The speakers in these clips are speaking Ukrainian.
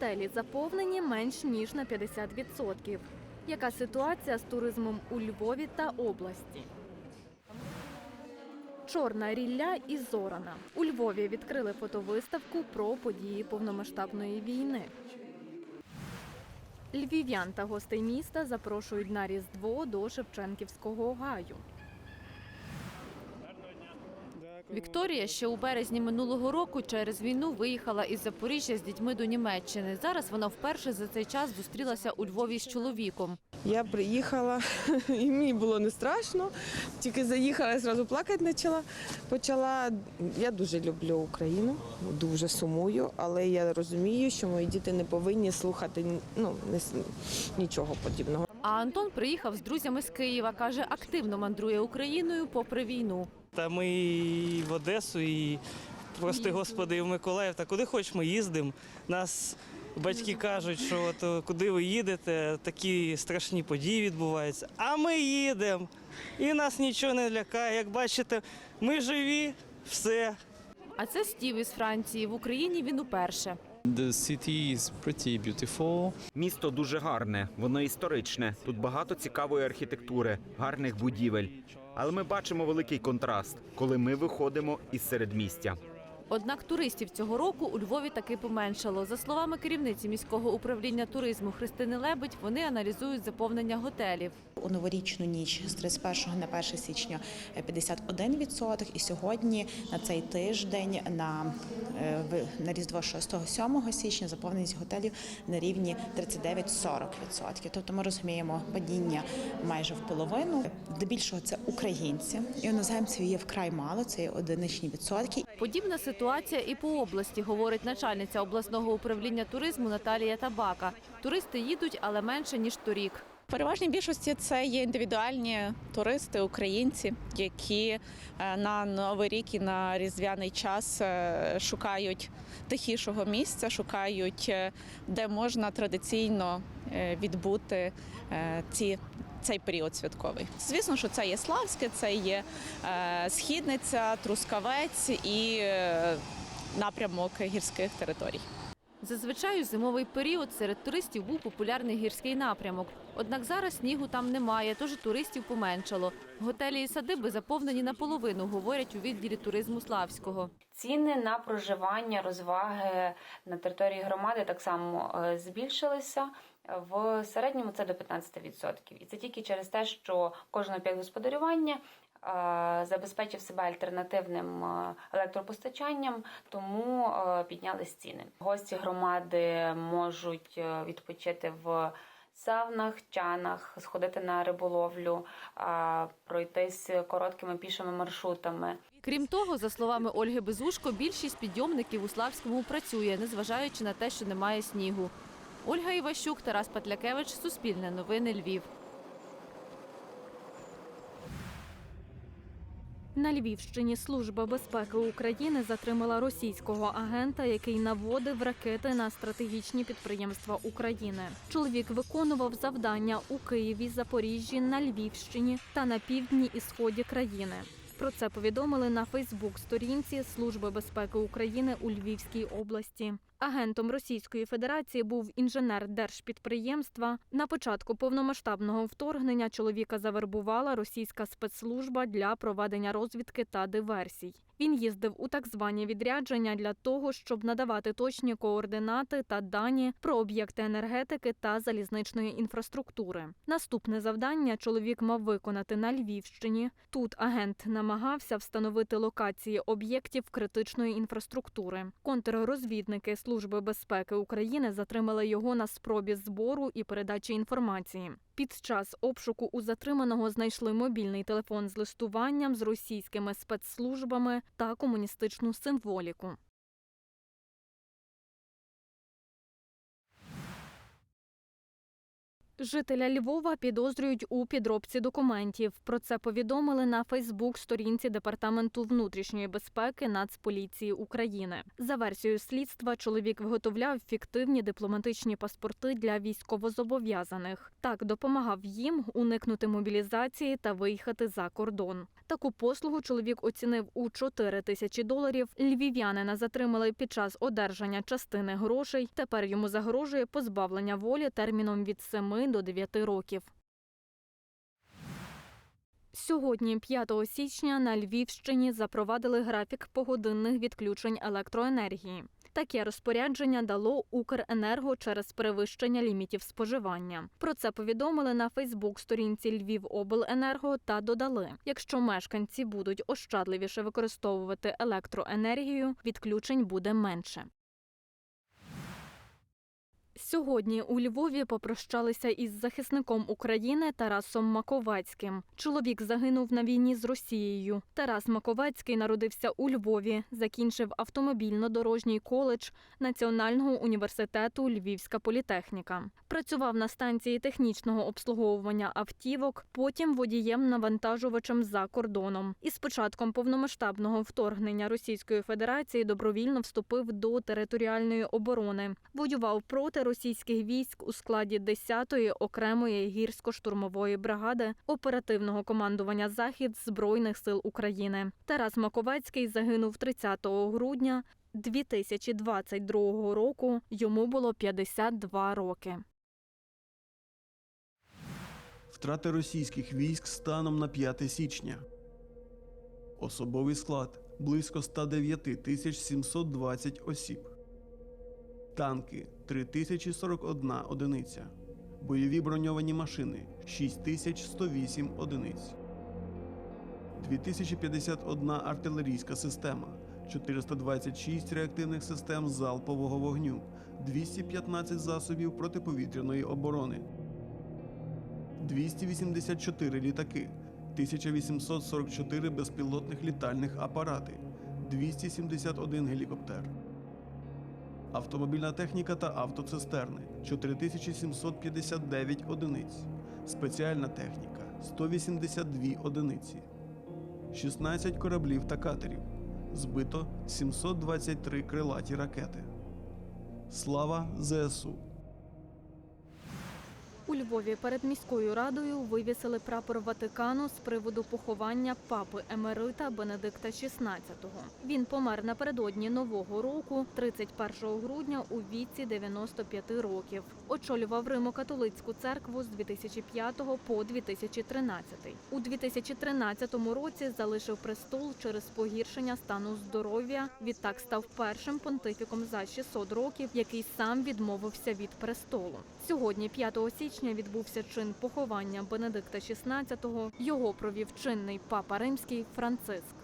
Готелі заповнені менш ніж на 50%. Яка ситуація з туризмом у Львові та області? Чорна рілля і зорана. У Львові відкрили фотовиставку про події повномасштабної війни. Львів'ян та гостей міста запрошують на Різдво до Шевченківського гаю. Вікторія ще у березні минулого року через війну виїхала із Запоріжжя з дітьми до Німеччини. Зараз вона вперше за цей час зустрілася у Львові з чоловіком. Я приїхала, і мені було не страшно. Тільки заїхала, я одразу плакати почала. Почала. Я дуже люблю Україну, дуже сумую, але я розумію, що мої діти не повинні слухати ну, нічого подібного. А Антон приїхав з друзями з Києва. каже, активно мандрує Україною попри війну. Та ми і в Одесу, і прости господи, і в Миколаїв. Та куди хоч ми їздимо. Нас батьки кажуть, що от, куди ви їдете, такі страшні події відбуваються. А ми їдемо. І нас нічого не лякає. Як бачите, ми живі, все. А це Стів із Франції. В Україні він уперше. The city is pretty beautiful. Місто дуже гарне, воно історичне. Тут багато цікавої архітектури, гарних будівель. Але ми бачимо великий контраст, коли ми виходимо із середмістя. Однак туристів цього року у Львові таки поменшало. За словами керівниці міського управління туризму Христини Лебедь, вони аналізують заповнення готелів. У новорічну ніч з 31 на 1 січня 51%, і сьогодні на цей тиждень на, е, на Різдво 6-7 січня заповненість готелів на рівні 39-40%. Тобто ми розуміємо падіння майже в половину. Здебільшого це українці, і іноземців є вкрай мало, це є одиничні відсотки. Подібна ситуація і по області, говорить начальниця обласного управління туризму Наталія Табака. Туристи їдуть, але менше ніж торік. В переважній більшості це є індивідуальні туристи, українці, які е, на новий рік і на різдвяний час е, шукають тихішого місця, шукають, е, де можна традиційно відбути ці. Цей період святковий. Звісно, що це є Славське, це є е, східниця, Трускавець і е, напрямок гірських територій. Зазвичай у зимовий період серед туристів був популярний гірський напрямок. Однак зараз снігу там немає, тож туристів поменшало. Готелі і садиби заповнені наполовину, говорять у відділі туризму Славського. Ціни на проживання, розваги на території громади так само е, збільшилися. В середньому це до 15%. І це тільки через те, що кожен об'єкт господарювання забезпечив себе альтернативним електропостачанням, тому піднялись ціни. Гості громади можуть е, відпочити в савнах, чанах, сходити на риболовлю, пройтись короткими пішими маршрутами. Крім того, за словами Ольги Безушко, більшість підйомників у Славському працює, незважаючи на те, що немає снігу. Ольга Іващук, Тарас Патлякевич, Суспільне новини Львів. На Львівщині Служба безпеки України затримала російського агента, який наводив ракети на стратегічні підприємства України. Чоловік виконував завдання у Києві, Запоріжжі, на Львівщині та на півдні і сході країни. Про це повідомили на Фейсбук-сторінці Служби безпеки України у Львівській області. Агентом Російської Федерації був інженер держпідприємства. На початку повномасштабного вторгнення чоловіка завербувала російська спецслужба для проведення розвідки та диверсій. Він їздив у так звані відрядження для того, щоб надавати точні координати та дані про об'єкти енергетики та залізничної інфраструктури. Наступне завдання чоловік мав виконати на Львівщині. Тут агент намагався встановити локації об'єктів критичної інфраструктури. Контррозвідники Служби безпеки України затримали його на спробі збору і передачі інформації. Під час обшуку у затриманого знайшли мобільний телефон з листуванням з російськими спецслужбами та комуністичну символіку. Жителя Львова підозрюють у підробці документів. Про це повідомили на Фейсбук-сторінці Департаменту внутрішньої безпеки Нацполіції України. За версією слідства, чоловік виготовляв фіктивні дипломатичні паспорти для військовозобов'язаних. Так допомагав їм уникнути мобілізації та виїхати за кордон. Таку послугу чоловік оцінив у 4 тисячі доларів. Львів'янина затримали під час одержання частини грошей. Тепер йому загрожує позбавлення волі терміном від 7 до 9 років. Сьогодні, 5 січня, на Львівщині запровадили графік погодинних відключень електроенергії. Таке розпорядження дало Укренерго через перевищення лімітів споживання. Про це повідомили на Фейсбук-сторінці Львівобленерго та додали: якщо мешканці будуть ощадливіше використовувати електроенергію, відключень буде менше. Сьогодні у Львові попрощалися із захисником України Тарасом Маковацьким. Чоловік загинув на війні з Росією. Тарас Маковацький народився у Львові, закінчив автомобільно-дорожній коледж Національного університету Львівська політехніка. Працював на станції технічного обслуговування автівок, потім водієм-навантажувачем за кордоном. Із початком повномасштабного вторгнення Російської Федерації добровільно вступив до територіальної оборони. Воював проти російських військ у складі 10-ї окремої гірсько-штурмової бригади оперативного командування Захід Збройних сил України. Тарас Маковецький загинув 30 грудня 2022 року. Йому було 52 роки. Втрати російських військ станом на 5 січня. Особовий склад близько 109 тисяч 720 осіб. Танки 3041 одиниця. Бойові броньовані машини 6108 одиниць. 2051 артилерійська система, 426 реактивних систем залпового вогню, 215 засобів протиповітряної оборони. 284 літаки, 1844 безпілотних літальних апарати, 271 гелікоптер. Автомобільна техніка та автоцистерни 4759 одиниць. Спеціальна техніка 182 одиниці. 16 кораблів та катерів. Збито 723 крилаті ракети. Слава ЗСУ! У Львові перед міською радою вивісили прапор Ватикану з приводу поховання папи емерита Бенедикта XVI. Він помер напередодні нового року, 31 грудня, у віці 95 років. Очолював Римо-католицьку церкву з 2005 по 2013. У 2013 році залишив престол через погіршення стану здоров'я. Відтак став першим понтифіком за 600 років, який сам відмовився від престолу. Сьогодні, 5 січня, відбувся чин поховання Бенедикта XVI. Його провів чинний папа римський Франциск.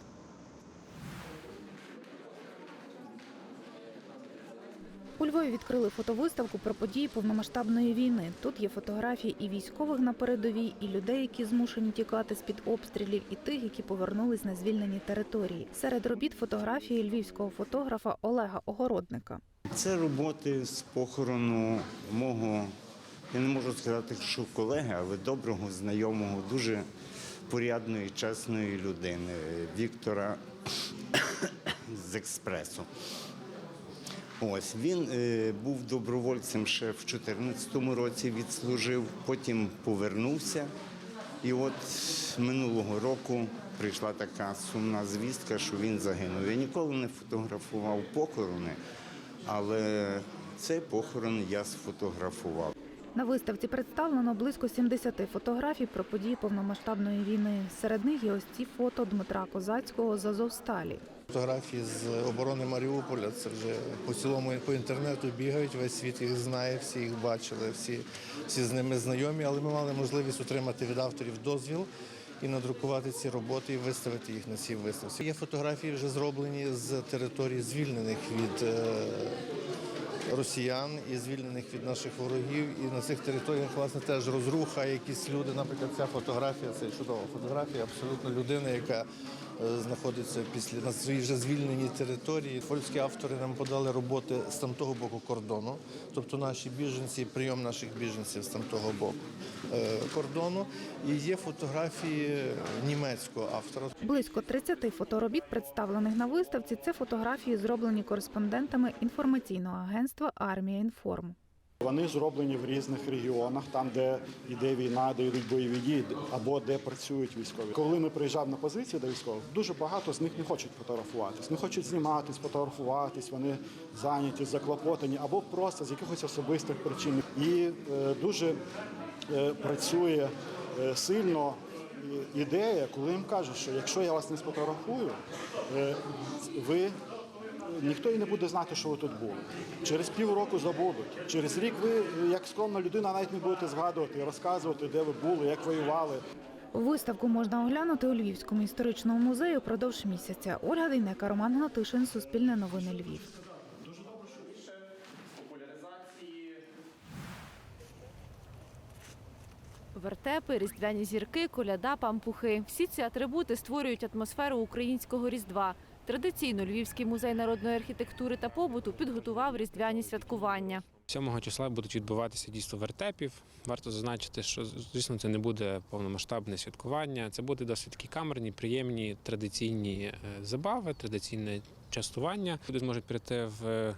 У Львові відкрили фотовиставку про події повномасштабної війни. Тут є фотографії і військових на передовій, і людей, які змушені тікати з під обстрілів, і тих, які повернулись на звільнені території. Серед робіт фотографії львівського фотографа Олега Огородника. Це роботи з похорону мого, я не можу сказати, що колеги, але доброго знайомого, дуже порядної, чесної людини Віктора з експресу. Ось він е, був добровольцем ще в 2014 році, відслужив, потім повернувся. І от минулого року прийшла така сумна звістка, що він загинув. Я ніколи не фотографував похорони, але цей похорон я сфотографував. На виставці представлено близько 70 фотографій про події повномасштабної війни. Серед них є ось ці фото Дмитра Козацького з Азовсталі. Фотографії з оборони Маріуполя це вже по цілому по інтернету бігають. Весь світ їх знає, всі їх бачили, всі, всі з ними знайомі. Але ми мали можливість отримати від авторів дозвіл і надрукувати ці роботи і виставити їх на цій виставці. Є фотографії вже зроблені з територій звільнених від е, росіян і звільнених від наших ворогів. І на цих територіях власне теж розруха, якісь люди. Наприклад, ця фотографія це чудова фотографія, абсолютно людина, яка знаходиться після на своїй вже звільненій території. Польські автори нам подали роботи з тамтого боку кордону, тобто наші біженці, прийом наших біженців з тамтого боку е, кордону. І є фотографії німецького автора. Близько 30 фоторобіт, представлених на виставці, це фотографії, зроблені кореспондентами інформаційного агентства Армія Інформ. Вони зроблені в різних регіонах, там, де йде війна, де йдуть бойові дії, або де працюють військові. Коли ми приїжджаємо на позиції до військових, дуже багато з них не хочуть фотографуватись, не хочуть зніматись, фотографуватись. Вони зайняті, заклопотані або просто з якихось особистих причин. І е, дуже е, працює е, сильно е, ідея, коли їм кажуть, що якщо я вас не сфотографую, е, ви ніхто і не буде знати, що ви тут були. Через півроку забудуть. Через рік ви, як скромна людина, навіть не будете згадувати розказувати, де ви були, як воювали. Виставку можна оглянути у Львівському історичному музеї впродовж місяця. Ольга Дейнека, Роман Гнатишин, Суспільне новини Львів. Вертепи, різдвяні зірки, коляда, пампухи. Всі ці атрибути створюють атмосферу українського різдва. Традиційно Львівський музей народної архітектури та побуту підготував різдвяні святкування. 7 числа будуть відбуватися дійство вертепів. Варто зазначити, що звісно це не буде повномасштабне святкування. Це буде досить такі камерні, приємні традиційні е, забави, традиційне частування. Люди зможуть прийти в.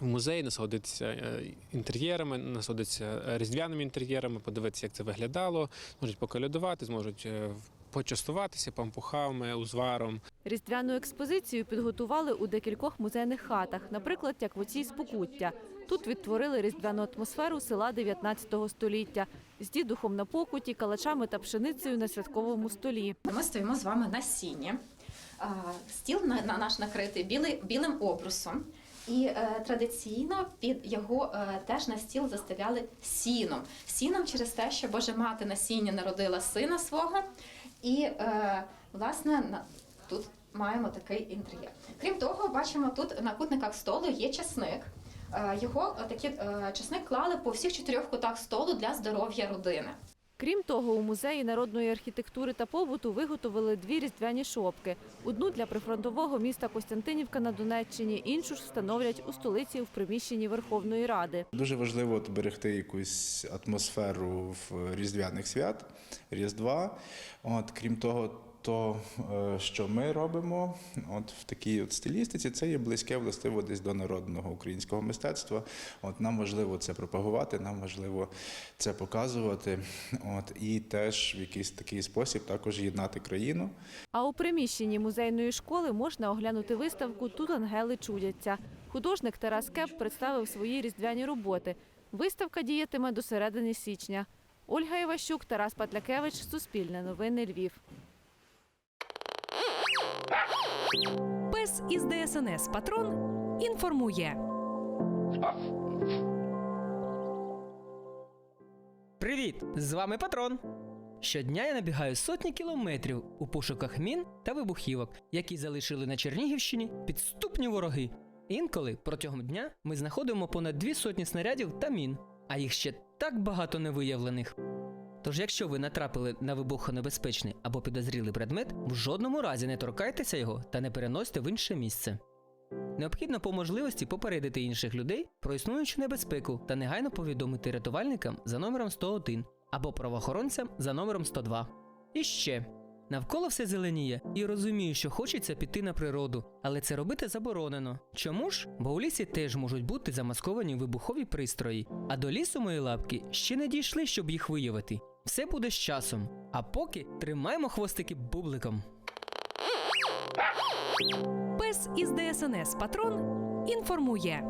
В музей насолодитися е, інтер'єрами, насолодитися е, різдвяними інтер'єрами, подивитися, як це виглядало, зможуть поколядувати, зможуть е, почастуватися пампухами, узваром. Різдвяну експозицію підготували у декількох музейних хатах, наприклад, як в оцій з Покуття. Тут відтворили різдвяну атмосферу села 19 століття з дідухом на покуті, калачами та пшеницею на святковому столі. Ми стоїмо з вами на сіні. Стіл на, на наш накритий білим обрусом. І е, традиційно під його е, теж на стіл застеляли сіном. Сіном через те, що Божа мати на сіні народила сина свого. І е, власне на, тут маємо такий інтер'єр. Крім того, бачимо тут на кутниках столу є часник. Е, Його такі е, часник клали по всіх чотирьох кутах столу для здоров'я родини. Крім того, у музеї народної архітектури та побуту виготовили дві різдвяні шопки: одну для прифронтового міста Костянтинівка на Донеччині, іншу ж встановлять у столиці в приміщенні Верховної Ради. Дуже важливо берегти якусь атмосферу в різдвяних свят, Різдва. От, крім того, то, е, що ми робимо от в такій от стилістиці, це є близьке властиво десь до народного українського мистецтва. От нам важливо це пропагувати, нам важливо це показувати. От і теж в якийсь такий спосіб також єднати країну. А у приміщенні музейної школи можна оглянути виставку Тут ангели чудяться. Художник Тарас Кеп представив свої різдвяні роботи. Виставка діятиме до середини січня. Ольга Іващук, Тарас Патлякевич, Суспільне новини Львів. Пес із ДСНС Патрон інформує. Привіт! З вами Патрон. Щодня я набігаю сотні кілометрів у пошуках мін та вибухівок, які залишили на Чернігівщині підступні вороги. Інколи протягом дня ми знаходимо понад дві сотні снарядів та мін, а їх ще так багато невиявлених. Тож, якщо ви натрапили на вибухонебезпечний або підозрілий предмет, в жодному разі не торкайтеся його та не переносьте в інше місце. Необхідно по можливості попередити інших людей про існуючу небезпеку та негайно повідомити рятувальникам за номером 101 або правоохоронцям за номером 102. І ще навколо все зеленіє, і розумію, що хочеться піти на природу, але це робити заборонено. Чому ж? Бо у лісі теж можуть бути замасковані вибухові пристрої, а до лісу мої лапки ще не дійшли, щоб їх виявити. Все буде з часом. А поки тримаємо хвостики бубликом. Пес із ДСНС Патрон інформує.